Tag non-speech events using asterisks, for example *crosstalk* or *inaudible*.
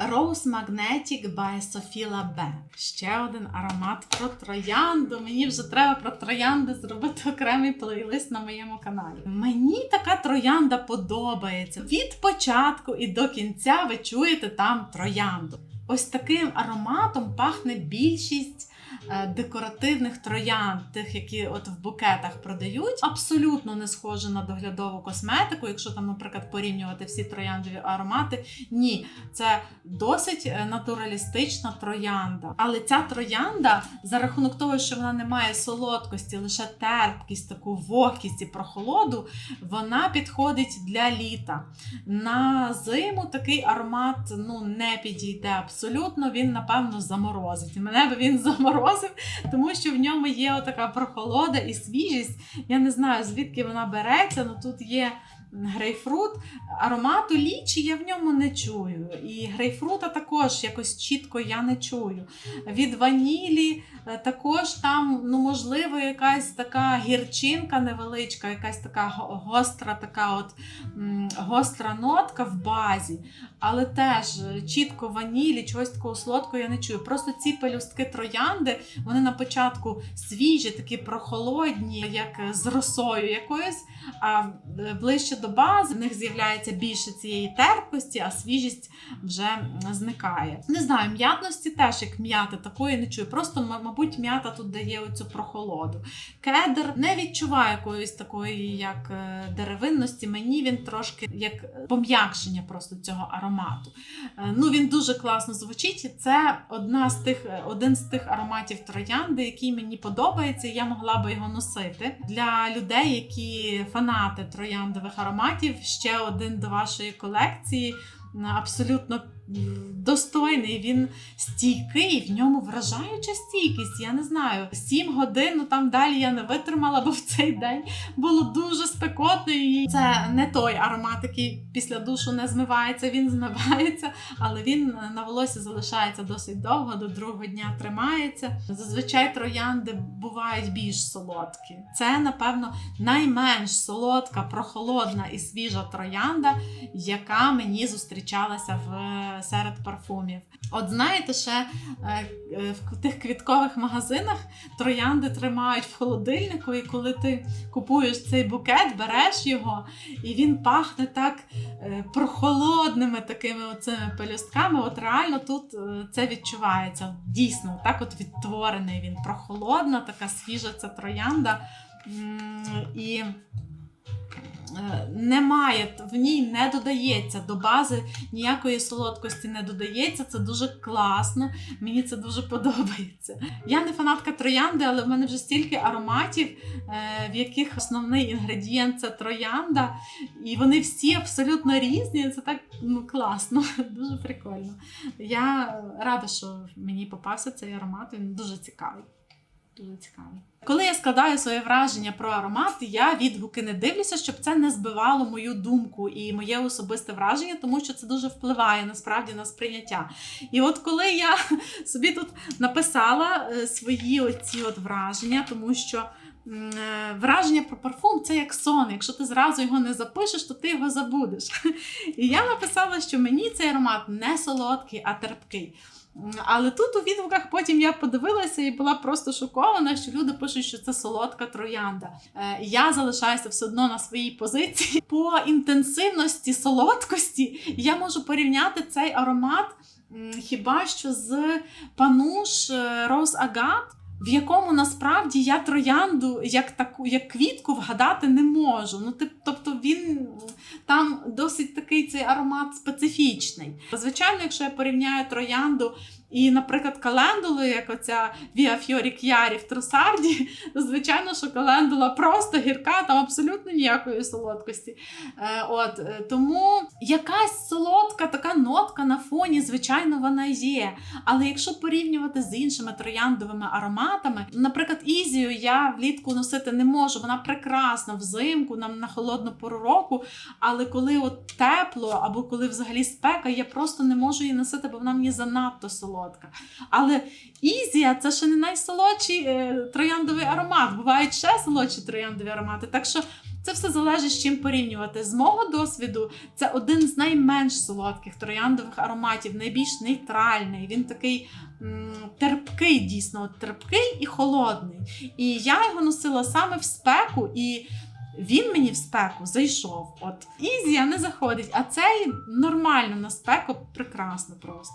Rose Magnetic by Sofila B. Ще один аромат про троянду. Мені вже треба про троянди зробити окремий плейлист на моєму каналі. Мені така троянда подобається. Від початку і до кінця ви чуєте там троянду. Ось таким ароматом пахне більшість декоративних троянд, тих, які от в букетах продають. Абсолютно не схоже на доглядову косметику, якщо там, наприклад, порівнювати всі трояндові аромати. Ні, це досить е, натуралістична троянда. Але ця троянда, за рахунок того, що вона не має солодкості, лише терпкість, таку вогкість і прохолоду, вона підходить для літа. На зиму такий аромат ну, не підійде абсолютно. Він, напевно, заморозить. Мене би він *laughs* заморозив, тому що в ньому є така прохолода і свіжість. Я не знаю, звідки вона береться, але тут є. Грейпфрут, аромату лічі я в ньому не чую. І грейпфрута також якось чітко я не чую. Від ванілі е, також там, ну, можливо, якась така гірчинка невеличка, якась така гостра, така от гостра нотка в базі. Але теж е, чітко ванілі, чогось такого солодкого я не чую. Просто ці пелюстки троянди, вони на початку свіжі, такі прохолодні, як е, з росою якоюсь. А ближче до бази в них з'являється більше цієї терпкості, а свіжість вже зникає. Не знаю, м'ятності теж як м'яти, такої не чую. Просто, мабуть, м'ята тут дає оцю прохолоду. Кедр не відчуває якоїсь такої, як е, деревинності. Мені він трошки як пом'якшення просто цього аромату. Е, Ну, він дуже класно звучить. і Це одна з тих, е, один з тих ароматів троянди, який мені подобається, і я могла би його носити. Для людей, які фанати трояндових ароматів, ще один до вашої колекції. Абсолютно достойний, він стійкий, в ньому вражаюча стійкість. Я не знаю, 7 годин, ну там далі я не витримала, бо в цей день було дуже спекотно. І це не той аромат, який після душу не змивається, він змивається, але він на волосі залишається досить довго, до другого дня тримається. Зазвичай троянди бувають більш солодкі. Це, напевно, найменш солодка, прохолодна і свіжа троянда, яка мені зустрічалася в серед парфумів. От знаєте, ще е, е, в тих квіткових магазинах троянди тримають в холодильнику, і коли ти купуєш цей букет, береш його, і він пахне так е, прохолодними такими оцими пелюстками. От реально тут це відчувається. Дійсно, так от відтворений він прохолодна, така свіжа ця троянда. І немає, в ній не додається до бази ніякої солодкості не додається. Це дуже класно. Мені це дуже подобається. Я не фанатка троянди, але в мене вже стільки ароматів, е, в яких основний інгредієнт це троянда, і вони всі абсолютно різні. Це так ну, класно, *laughs* дуже прикольно. Я рада, що мені попався цей аромат. Він дуже цікавий. Цікавий. Коли я складаю своє враження про аромат, я відгуки не дивлюся, щоб це не збивало мою думку і моє особисте враження, тому що це дуже впливає насправді на сприйняття. І от коли я *laughs* собі тут написала е, свої оці от враження, тому що е, враження про парфум це як сон. Якщо ти зразу його не запишеш, то ти його забудеш. *laughs* І я написала, що мені цей аромат не солодкий, а терпкий. Але тут у відгуках потім я подивилася і була просто шокована, що люди пишуть, що це солодка троянда. Е, Я залишаюся все одно на своїй позиції. *laughs* По інтенсивності солодкості я можу порівняти цей аромат хіба що з пануш Роз Агат. В якому насправді я троянду як таку, як квітку вгадати не можу. Ну, тип, тобто він там досить такий цей аромат специфічний. Звичайно, якщо я порівняю троянду і, наприклад, календулу, як оця Віа Фьорі К'ярі в Трусарді, *laughs* звичайно, що календула просто гірка, там абсолютно ніякої солодкості. Е, от, е, тому якась солодка така нотка на фоні, звичайно, вона є. Але якщо порівнювати з іншими трояндовими ароматами, наприклад, Ізію я влітку носити не можу, вона прекрасна взимку, нам на холодну пору року. Але коли от тепло або коли взагалі спека, я просто не можу її носити, бо вона мені занадто солодка. Але Ізія це ще не найсолодший е, трояндовий аромат. Бувають ще солодші трояндові аромати. Так що Це все залежить з чим порівнювати. З мого досвіду, це один з найменш солодких трояндових ароматів, найбільш нейтральний. Він такий терпкий, дійсно, терпкий і холодний. І я його носила саме в спеку, і він мені в спеку зайшов. От Ізія не заходить, а цей нормально на спеку, прекрасно просто.